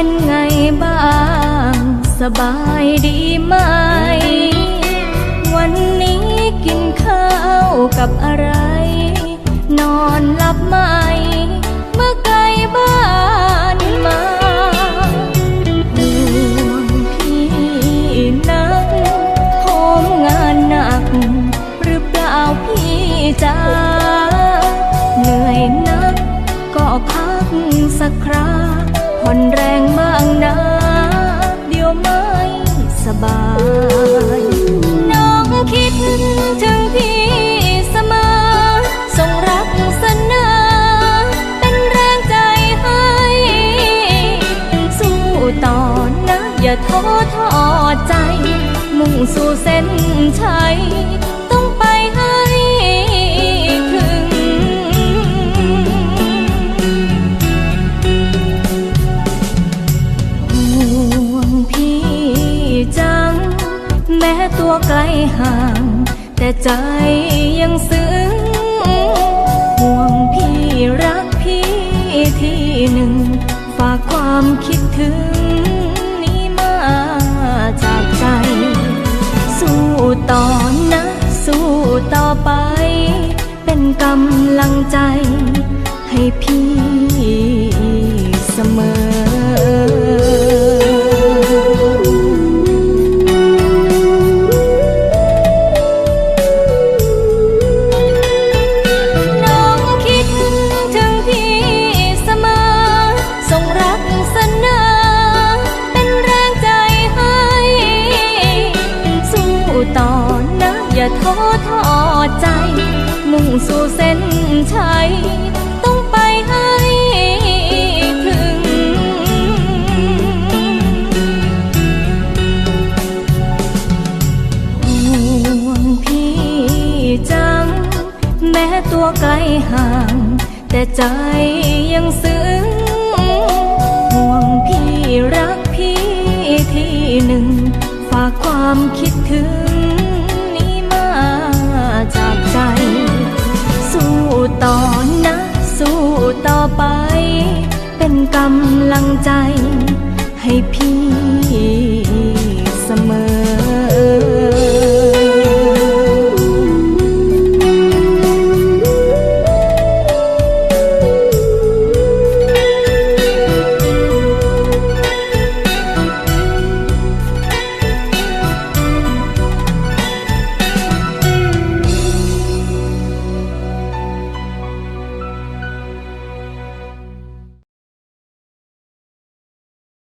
็นไงบายดีไหม วันนี้กินข้าวกับอะไร นอนหลับไหม เมื่อไกลบ้านมาห่วงพี่นักโหมงานหนัก หรือเปล่าพี่จ้าเหนื่อยนักก็พักสักครา ผ่อนแรงบ้างนะเดี๋ยวไม่สบาย น้องคิดถึงพี่เสมอส่งรักสนาเป็นแรงใจให้ สู้ต่อนะอย่าท้อทอดใจ มุ่งสู่เส้นชัย ตัวไกลห่าง แต่ใจยังซึ้งห่วงพี่รักพี่ที่หนึ่ง ฝากความคิดถึงนี้มาจากใจ สู้ต่อนะ สู้ต่อไป เป็นกำลังใจ ให้พี่ ต่อนะอย่าท้อท้อใจ มุ่งสู่เส้นชัยต้องไปให้ถึง ห่วงพี่จัง แม้ตัวไกลห่าง แต่ใจยังซึ้งห่วงพี่รักพี่ที่หนึ่งฝากความคิดถึงำลังใจให้พี่